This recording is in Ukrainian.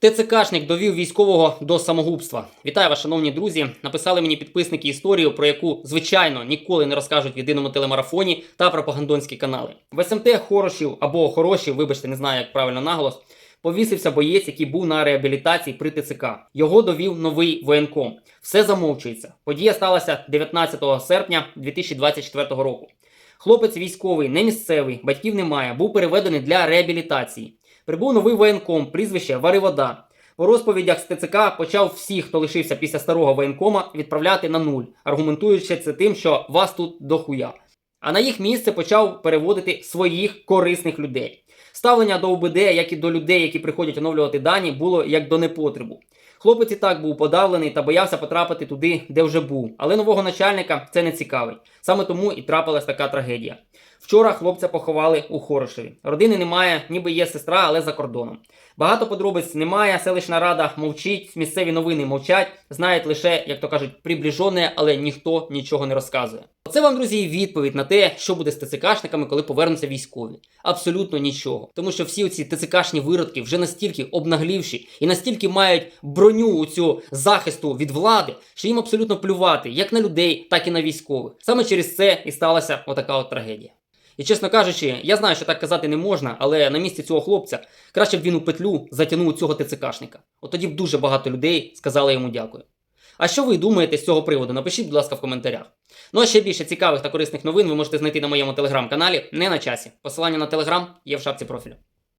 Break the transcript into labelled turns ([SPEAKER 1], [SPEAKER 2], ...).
[SPEAKER 1] ТЦКшник довів військового до самогубства. Вітаю вас, шановні друзі. Написали мені підписники історію, про яку, звичайно, ніколи не розкажуть в єдиному телемарафоні та пропагандонські канали. В СМТ Хорошів або Хорошів, вибачте, не знаю, як правильно наголос. Повісився боєць, який був на реабілітації при ТЦК. Його довів новий воєнком. Все замовчується. Подія сталася 19 серпня 2024 року. Хлопець військовий, не місцевий, батьків немає, був переведений для реабілітації. Прибув новий воєнком, прізвище Варивода. По розповідях з ТЦК почав всіх, хто лишився після старого воєнкома, відправляти на нуль, аргументуючи це тим, що вас тут дохуя. А на їх місце почав переводити своїх корисних людей. Ставлення до ОБД, як і до людей, які приходять оновлювати дані, було як до непотребу. Хлопець і так був подавлений та боявся потрапити туди, де вже був. Але нового начальника це не цікавить. Саме тому і трапилась така трагедія. Вчора хлопця поховали у Хорошеві. Родини немає, ніби є сестра, але за кордоном. Багато подробиць немає. Селищна рада мовчить, місцеві новини мовчать, знають лише, як то кажуть, приближене, але ніхто нічого не розказує. Оце вам, друзі, відповідь на те, що буде з ТЦКшниками, коли повернуться військові. Абсолютно нічого. Тому що всі ці ТЦКшні виродки вже настільки обнаглівші і настільки мають броню у цю захисту від влади, що їм абсолютно плювати як на людей, так і на військових. Саме через це і сталася отака от трагедія. І чесно кажучи, я знаю, що так казати не можна, але на місці цього хлопця краще б він у петлю затягнув цього ТЦКшника. От тоді б дуже багато людей сказали йому дякую. А що ви думаєте з цього приводу? Напишіть, будь ласка, в коментарях. Ну а ще більше цікавих та корисних новин ви можете знайти на моєму телеграм-каналі не на часі. Посилання на телеграм є в шапці профілю.